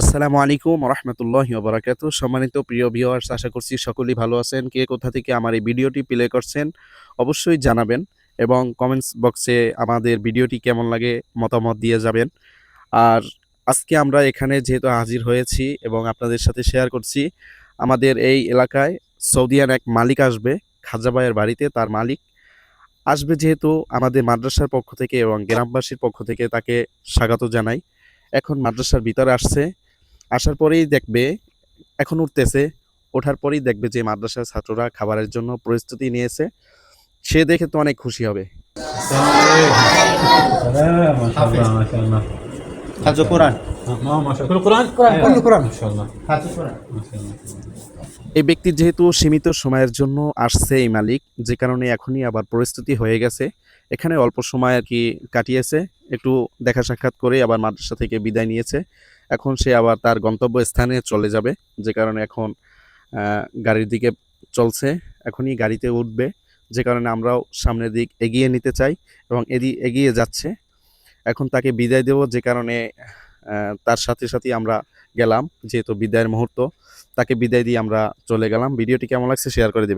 আসসালামু আলাইকুম রহমতুল্লাহ বারাকাতু সম্মানিত প্রিয় ভিউয়ার্স আশা করছি সকলেই ভালো আছেন। কে কোথা থেকে আমার এই ভিডিওটি প্লে করছেন অবশ্যই জানাবেন এবং কমেন্টস বক্সে আমাদের ভিডিওটি কেমন লাগে মতামত দিয়ে যাবেন। আর আজকে আমরা এখানে যেহেতু হাজির হয়েছি এবং আপনাদের সাথে শেয়ার করছি, আমাদের এই এলাকায় সৌদিয়ান এক মালিক আসবে খাজাবাইয়ের বাড়িতে তার মালিক। আসবে যেহেতু আমাদের মাদ্রাসার পক্ষ থেকে এবং গ্রামবাসীর পক্ষ থেকে তাকে স্বাগত জানাই। এখন মাদ্রাসার ভিতরে আসছে। আসার পরেই দেখবে এখন উঠতেছে ওঠার পরেই দেখবে যে মাদ্রাসার ছাত্ররা খাবারের জন্য প্রস্তুতি নিয়েছে। সে দেখে তো অনেক খুশি হবে। এই ব্যক্তির যেহেতু সীমিত সময়ের জন্য আসছে এই মালিক যে কারণে এখনই আবার পরিস্থিতি হয়ে গেছে। এখানে অল্প সময় আর কি কাটিয়েছে একটু দেখা সাক্ষাৎ করে আবার মাদ্রাসা থেকে বিদায় নিয়েছে। এখন সে আবার তার গন্তব্য স্থানে চলে যাবে, যে কারণে এখন গাড়ির দিকে চলছে, এখনই গাড়িতে উঠবে, যে কারণে আমরাও সামনের দিক এগিয়ে নিতে চাই এবং এদি, এগিয়ে যাচ্ছে। এখন তাকে বিদায় দেব, যে কারণে তার সাথে সাথে আমরা গেলাম, যেহেতু বিদায়ের মুহূর্ত, তাকে বিদায় দিয়ে আমরা চলে গেলাম। ভিডিওটি কেমন লাগছে, শেয়ার করে দিবেন।